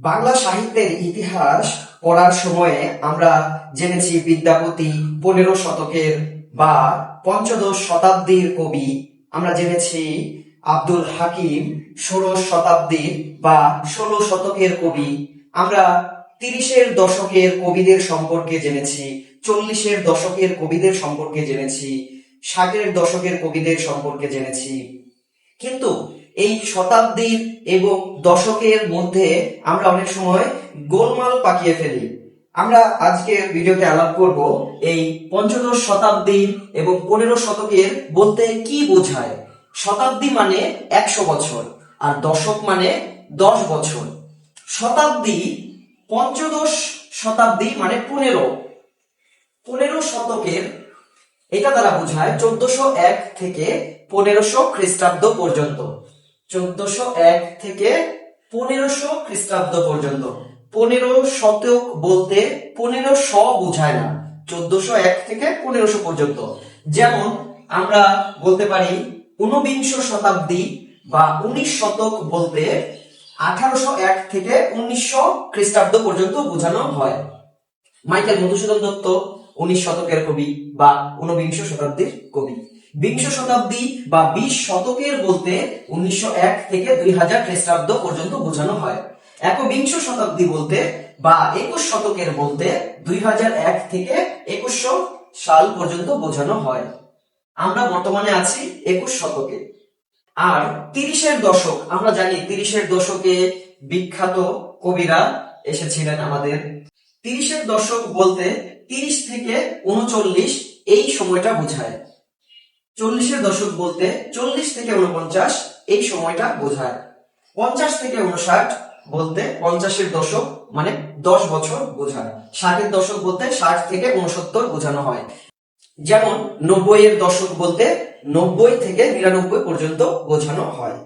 বাংলা সাহিত্যের ইতিহাস পড়ার সময়ে আমরা জেনেছি বিদ্যাপতি পনেরো শতকের বা পঞ্চদশ শতাব্দীর কবি। আমরা জেনেছি আব্দুল হাকিম ষোড়শ শতাব্দীর বা ষোলো শতকের কবি। আমরা তিরিশের দশকের কবিদের সম্পর্কে জেনেছি, চল্লিশের দশকের কবিদের সম্পর্কে জেনেছি, ষাটের দশকের কবিদের সম্পর্কে জেনেছি। কিন্তু এই শতাব্দীর এবং দশকের মধ্যে আমরা অনেক সময় গোলমাল পাকিয়ে ফেলি। আমরা আজকে ভিডিওতে আলাপ করব এই পঞ্চদশ শতাব্দী এবং পনেরো শতকের বলতে কি বোঝায়। শতাব্দী মানে একশো বছর আর দশক মানে দশ বছর। শতাব্দী, পঞ্চদশ শতাব্দী মানে পনেরো। পনেরো শতকের এটা দ্বারা বোঝায় চোদ্দশো এক থেকে পনেরোশো খ্রিস্টাব্দ পর্যন্ত। চোদ্দশো এক থেকে পনেরোশো খ্রিস্টাব্দ পর্যন্ত। পনেরো শতক বলতে পনেরো শ বোঝায় না, চোদ্দশো এক থেকে পনেরোশো পর্যন্ত। যেমন আমরা বলতে পারি ঊনবিংশ শতাব্দী বা উনিশ শতক বলতে আঠারোশো এক থেকে উনিশশো খ্রিস্টাব্দ পর্যন্ত বোঝানো হয়। মাইকেল মধুসূদন দত্ত উনিশ শতকের কবি বা ঊনবিংশ শতাব্দীর কবি। বিংশ শতাব্দী বা বিশ শতকের বলতে উনিশশো এক থেকে দুই হাজার খ্রিস্টাব্দ পর্যন্ত বোঝানো হয়। একবিংশ শতাব্দী বলতে বা একুশ শতকের বলতে দুই হাজার এক থেকে একুশশো সাল পর্যন্ত বোঝানো হয়। আমরা বর্তমানে আছি একুশ শতকে। আর তিরিশের দশক, আমরা জানি তিরিশের দশকে বিখ্যাত কবিরা এসেছিলেন আমাদের। তিরিশের দশক বলতে তিরিশ থেকে উনচল্লিশ এই সময়টা বোঝায়। চল্লিশের দশক বলতে চল্লিশ থেকে উনপঞ্চাশ এই সময়টা বোঝায়। পঞ্চাশ থেকে উনষাট বলতে পঞ্চাশের দশক মানে দশ বছর বোঝায়। ষাটের দশক বলতে ষাট থেকে উনসত্তর বোঝানো হয়। যেমন নব্বই এর দশক বলতে নব্বই থেকে নিরানব্বই পর্যন্ত বোঝানো হয়।